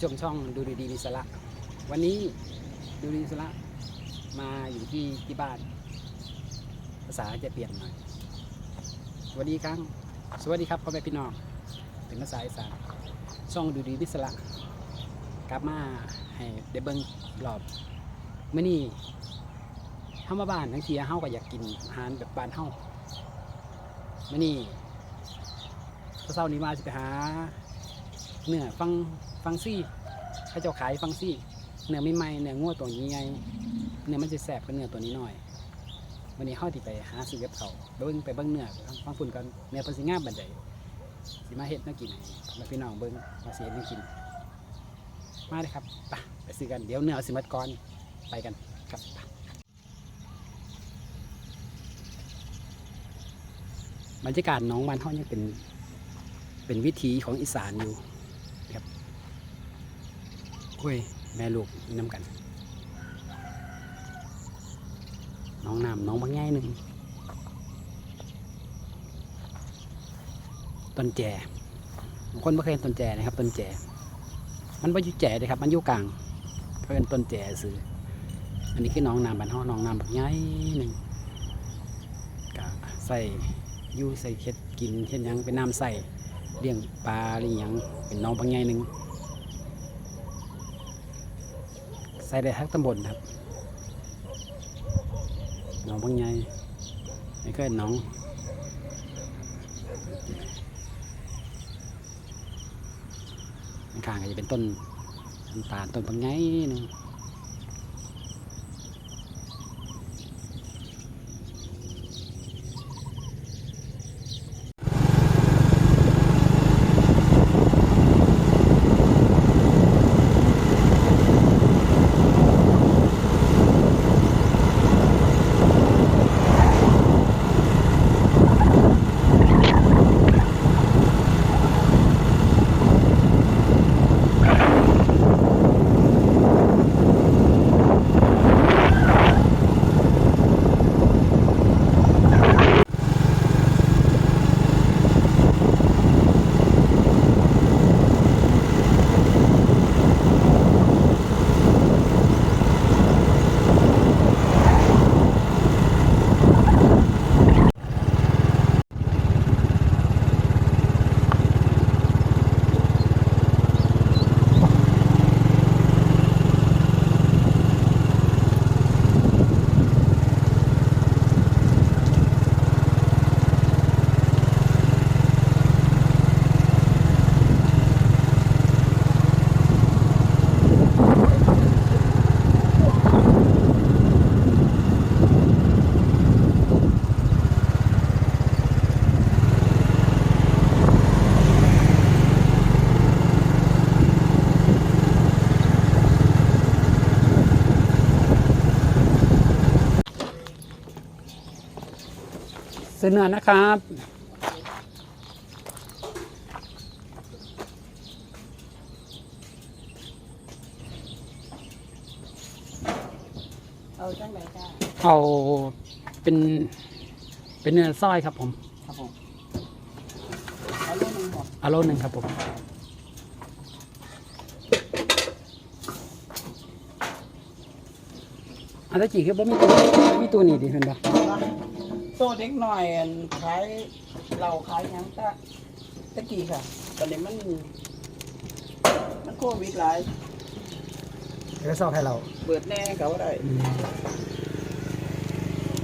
ผู้ชมช่องดูดีดีมีสาระวันนี้ดูดีสาระมาอยู่ที่ที่บ้าน ภาษาจะเปลี่ยนหน่อยสวัสดีครับสวัสดีครับพ่อแม่พี่น้องเป็นภาษาอีสานช่องดูดีมิสระกลับมาให้ได้เบิ่งรอบมื้อนี้เฮามาบ้านทั้งทีเฮาก็อยากกินอาหารแบบบ้านเฮามื้อนี้เช้านี้มาสิไปหาเนื้อฟัง ฟังซี่เขาเจ้าขายฟังซี่ เนื้อไม่ไหม้เนื้องัวตัวนี้ไงเนื้อมันจะแสบกว่าเนื้อตัวนี้หน่อย วันนี้เฮาที่ไปหาซื้อกับเขาเบิ่งไปเบิ่งเนื้อฟังฝุ่นกันเนื้อเพิ่นสิงาบันไดสิมาเฮ็ดแนวกินให้มาพี่น้องเบิ่งมาสิเฮ็ดแนวกิน มาเลยครับไปไปซื้อกันเดี๋ยวเนื้อสิมัดก่อนไปกันครับไปบรรยากาศน้องบ้านเฮายังเป็นเป็นวิถีของอีสานอยู่ โอ้ย แม่ลูกน้ำกัน น้องน้ำน้องบางง่หนึ่งต้นแจบางคนไม่เคยเห็นต้นแจนะครับต้นแจมันไม่ยู่แจเลยครับ มันอยู่กลางเขาเป็นต้นแจซื้ออันนี้คือน้องน้ำบ้านห้องน้องน้ำบางแง่หนึ่งกะใส่ยู่ใส่เค็ดกินเช่นยังเป็นน้ำใส่เลี้ยงปลาเลี้ยงเป็นน้องบางใหญ่หนึ่ง ใส่ได้ทั้งตำบลครับน้องบางไงนี่ก็เป็นน้องข้างก็จะเป็นต้นต้นตาลต้นบางไงหนึ่ง ซื้อเนื้อนะครับ เอาจังไหนจ้าเอาเป็นเป็นเนื้อซอยครับผม ครับผมเอาลูกหนึ่งหมดเอาโลหนึ่งครับผมอันตะกี้คือบ่มีตัวบ่มีตัวนี้ดิเห็นปะ โตเด็กหน่อยอันขายเราขายหยังตะตะกี้ค่ะตอนนี้มัน มันโควิดหลายเดี๋ยวซอกให้เราเปิดแน่ก็บ่ได้อืม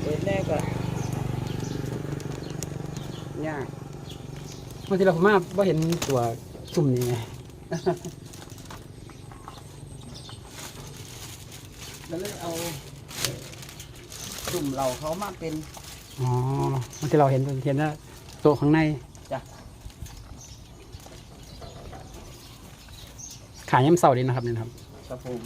เปิดแน่ก็ยากบางทีเราผมมาว่าเห็นตัวซุ่มนี่ไงแล้วเลยเอาจุ่มเราเขามาเป็น อ๋อบางทีเราเห็นเห็นว่าตัวข้างในจ้ะขายย้ำเสาดีนะครับเนี่ยนะครับ ครับผม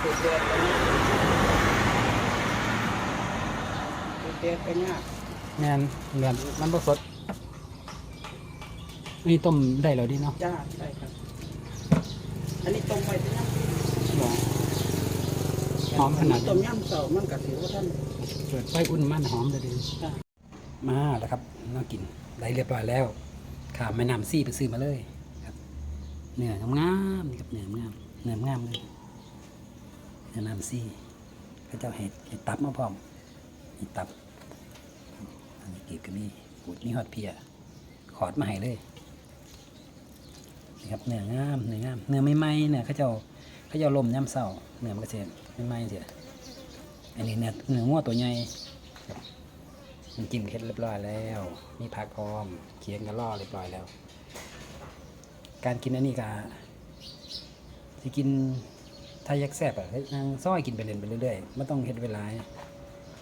เดือดเดือดไปเนี่ย เดือดไปเนี่ยแมนเลือนมันบสดอันนี้ต้มได้แล้วดิเนาะจ้าใช่ครับ อันนี้ต้มไปที่น้ำบอกหอมขนาดต้มยำเสามันกับถือว่าท่านเปิดไฟอุ่นมันหอมเลยดิจ้ามาแล้วครับน่ากินได้เรียบร้อยแล้วข้ามแม่น้ำซี่ไปซื้อมาเลยครับเนื้องามๆนี่ครับเนื้องามเนื้องามเลยเนื้อน้ำซี่พระเจ้าเห็ดเห็ดตับมาพร้อมเห็ดตับ อันนี้กีบก็มีปูดนี่ฮอดเพียขอดมาให้เลยนี่ครับเนื้องามเนื้องามเนื้อไม่ไหมเนื้อเขาเจ้าเขาเจ้าลมย่ำเศร้าเนื้อมันก็จะไม่ไหมเสียอันนี้เนื้อเนื้องัวตัวใหญ่น้ำจิ้มเฮ็ดเรียบร้อยแล้วมีผักพร้อมเคียงกันล่อเรียบร้อยแล้ว การกินอันนี้ก็จะกินถ้ายากแซบอะนางซ้อยกินไปเรื่อยไปเรื่อยๆไม่ต้องเฮ็ดเวลา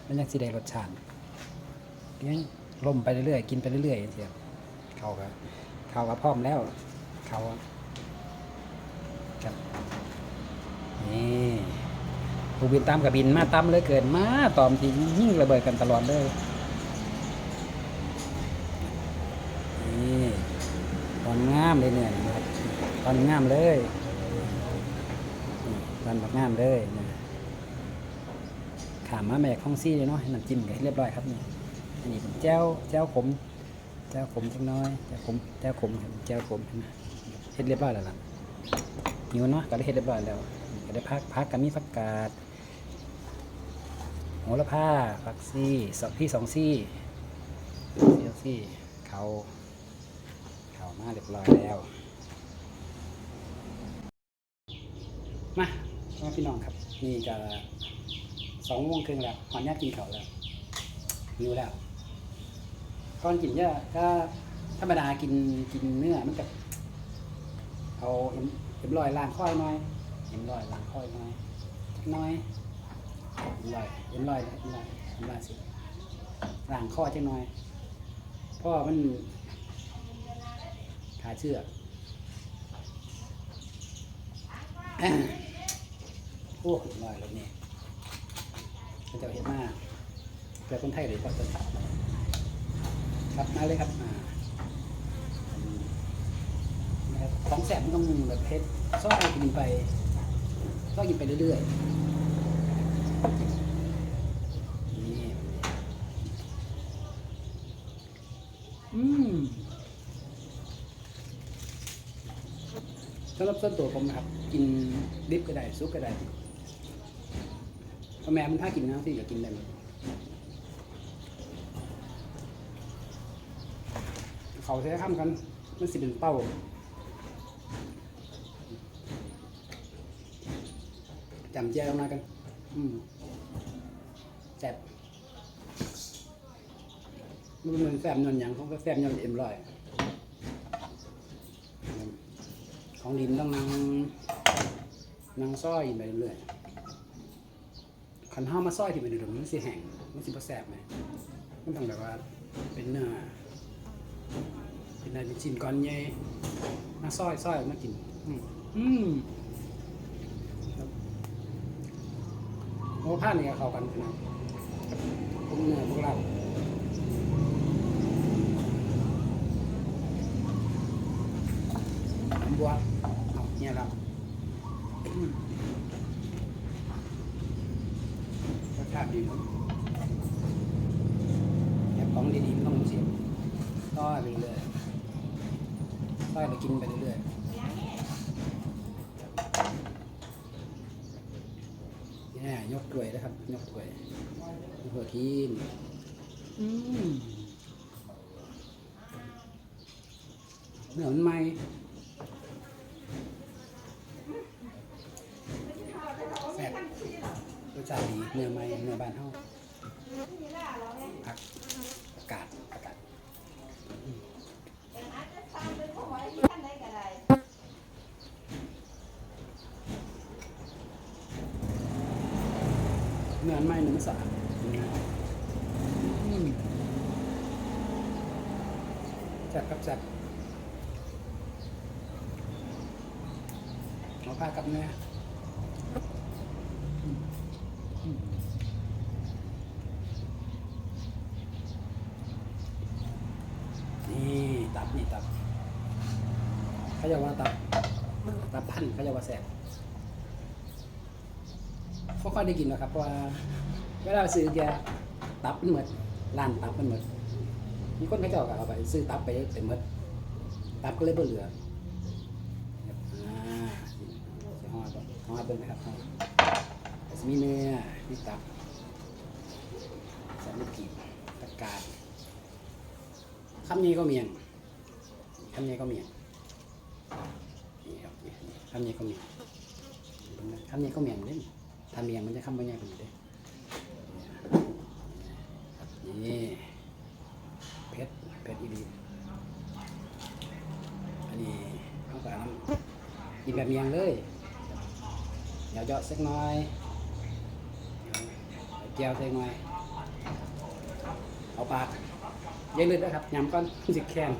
มันยังสิได้รสชาติ ยังล่มไปเรื่อยๆกินไปเรื่อยๆเสียเขาก็เขาก็พร้อมแล้ว เขาครับนี่ผู้บินตามกับบินมาตามเลยเกินมาตอมที่ยิ่งระเบิดกันตลอดเลยนี่ตอนงามเลยเนี่ยนะครับตอนงามเลยตอนแบบงามเลยนะขามมาแมกข้องซี่เลยเนาะน้ำจิ้มกันเรียบร้อยครับเนี่ย อันนี้เป็นแจ้วแจ้วขมแจ้วขมจักน้อยแจ้วขมแจ้วขมแจ้วขมเฮ็ดเรียบร้อยแล้วล่ะหิวเนาะก็ได้เฮ็ดเรียบร้อยแล้วก็ได้พักพักกันมีผักกาดโหระพาผักซี่สองพี่สองซี่ซี่สองซี่เขาเขามาเรียบร้อยแล้วมาพ่อพี่น้องครับนี่จะสองโมงครึ่งแล้วขอนุญากินเขาแล้วหิวแล้ว ก่อนกินเนี่ยก็ธรรมดากินกินเนื้อมันกับเอาเอ็มเอ็มลอยล้างค่อยน่อยเอ็มลอยล้างค่อยน่อยน้อยเอ็มลอยเอ็มลอยเอ็มลอยเอ็มลอยสิล้างข้อจักหน่อยเพราะว่อมันขาเชือกอ่าโอ้ลอยแล้วเนี่ยพระเจ้าเห็นมากเพื่อคนไทยเลยก็ต้น ครับมาเลยครับมาอืมนะครับของแสบมันต้องแบบเพชรซ่อยกินไปซ่อยกินไปเรื่อยๆนี่อืมสำหรับส่วนตัวผมนะครับ กินดิบก็ได้ซุปก็ได้พราะแม่มันถ้ากินน้ำที่ก็กินได้หมด เขาใช้ข้ามกันมันสิเป็นเป้าจำแจ้วมากันอืมแซ่บมันเหมือนแซ่บนอนหยังเขาก็แซ่บนอนเอ็มร้อยของดินต้องนั่งนั่งซ้อยไปเรื่อยๆขันห้ามาซ้อยที่มันดูมันสิแห้งมันสิบ่แสบไหมมันต้องแบบว่าเป็นเนื้อ นเนื้เป็นชิ้นก้อนใหญ่มาซอยซอยมากิน อืมอืมครับโอ้ผ้านี่ก็เข้ากันขนาดพวกเนื้อพวกเราบัวเอาเนี่ยครับรสชาติดีครับแต่ของดีๆต้องเสียบต้อยไปเรื่อย ๆต้อยไปกินไปเรื่อยๆนี่ยกถ้วยนะครับ ยกถ้วยยกถ้วยกินอืมเนื้อมันไหมแซ่บรสชาติดีเนื้อไม่เนื้อบ้านเฮาผักอากาศอากาศ เนื้อไม่เนื้อมันสะอาดอืมแซ่บครับแซ่บเอาผ้ากับเนื้อนี่ตับนี่ตับจะว่าตับตับพันเขาจะว่าแสบ เขาค่อยได้กินหรอกครับเพราะว่าเวลาซื้อแกตับมันเหมือนร้านตับมันเหมือนมีคนเขาเจ้าก็เอาไป ซื้อตับไปเต็มหมดตับก็เลยบ่เหลือครับอ่าสิห่อบ่ห่อเบิ่งนะครับหอแต่สิมีเนื้อมีตับสามีกีบตะกาดคำนี้ก็เมียงคำนี้ก็เมียงนี่ครับนี่ทำนียก็เมียงเบิ่งนะทำนียก็เมียงเด้น ทำเมียงมันจะคำว่าไงเป็นด้ครับนี่เพชรเพชรอีดีอันนี้เอาไปน้ำกินแบบเมียงเลยเดี๋ยวเจาะสักหน่อยเดี๋ยวแก้วสักหน่อยเอาปากยัยเลือดนะครับยำก้อนสิแข็ง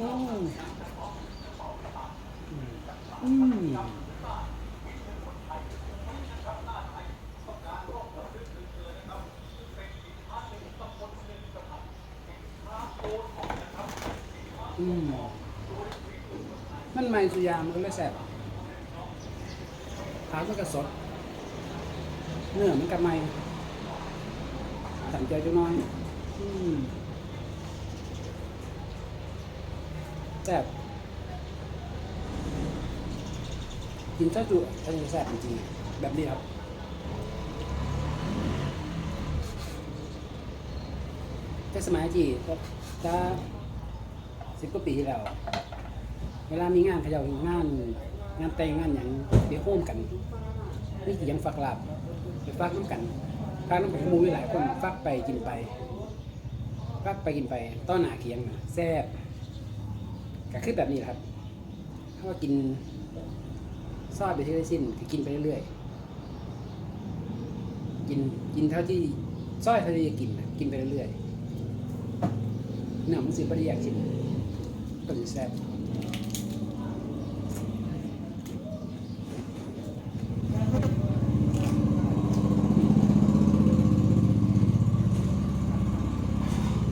อืมอืม อืมมันใหม่สุยามมันก็เลยแซ่บขาวมันก็สด เนื้อมันก็ใหม่สั่งใจจุน้อย อืมแซ่บกินซาจุอันนี้แซ่บจริงๆแบบนี้ครับแต่สมัยที่ก็จะ สิบกว่าปีที่แล้ว เวลามีงานเขาเจะงาน งานแต่งงานอย่างไปโฮมกันนี่คือยังฟักหลาบไปฟักน้ำกันฟักน้ำกันหมูหลายคนฟักไปกินไปฟักไปกินไปต้อนหนาเคียงแซ่บก็คือแบบนี้ครับ ถ้าว่ากินซอดไปที่ได้สิ้นคือกินไปเรื่อยๆกินกินเท่าที่ซอยเท่าที่จะกินกินไปเรื่อยๆเนื้อมันสิบริยากกิน ก็จะแซ่บ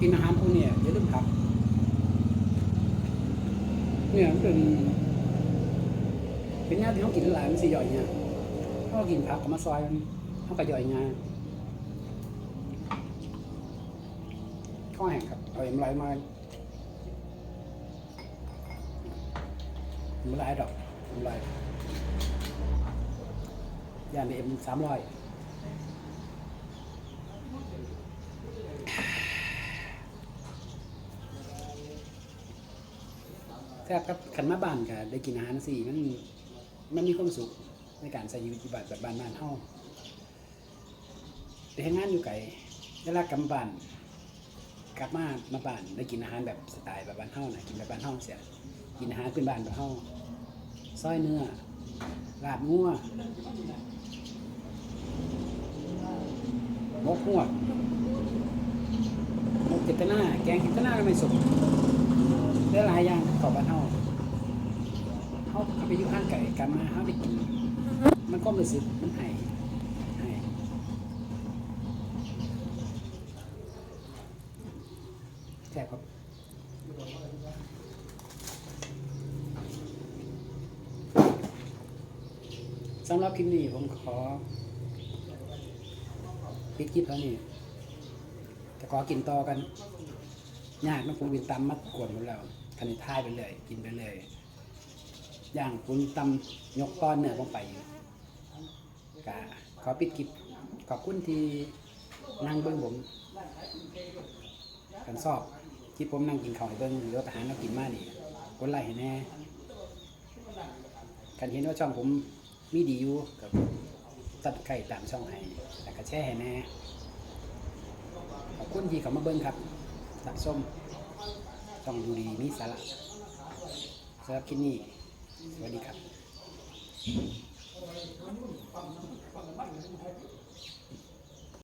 กินอาหารพวกเนี้ยอย่าลืมผักเนี่ยมันเป็นเป็นแนวที่เขากินหลายมันสิย่อยเนี่ยเขากินผักกับมาซอยมันเขาก็ย่อยง่ายข้อแห้งครับเอาเอ็มไร มาเอ็มไรดอกเอ็มไรยานเอ็มสามร้อยแซ่บครับขันมาบ้านค่ะได้กินอาหารสี่มันมันมีความสุขในการใช้ชีวิตบ้านแบบบ้านบ้านๆเฮาไปทำงานอยู่ไกลเวลากลับบ้านกลับมามาบ้านได้กินอาหารแบบสไตล์แบบบ้านเฮานะกินแบบบ้านเฮาเสีย กินอาหารพื้นบ้านแบบเฮาซอยเนื้อลาบงัวหมกหัวกหมกเกตนาแกงเกตนาไม่สุกได้หลายอย่างของบ้านเฮาเขาเขาไปอยู่ข้างไก่กลับมาเขาได้กิน มันก็รู้สึกมันหายหายแซ่บครับ สำหรับคลิปนี้ผมขอปิดคลิปเท่านี้แต่ขอกินต่อกันยากนะผมกินตำมัดกวนหมดแล้วทันทีท้ายไปเลย กินไปเลยย่างคุณตำยกก้อนเนื้อลงไปกะขอปิดคลิปขอบคุณที่นั่งเบิ้งผมกันสอบคลิปผมนั่งกินข้าวให้เบิ้งหรือว่าไปหาแน้กินมากนี่กดไลค์ให้แน่กันเห็นว่าช่องผม มีดีอยู่กับตัดไข่ตามช่องให้แต่ก็แช่ให้แน่ขอบคุณที่เขามาเบิ้งครับสัดส้มช่องดูดีมีสาระสำหรับคลิปนี้สวัสดีครับ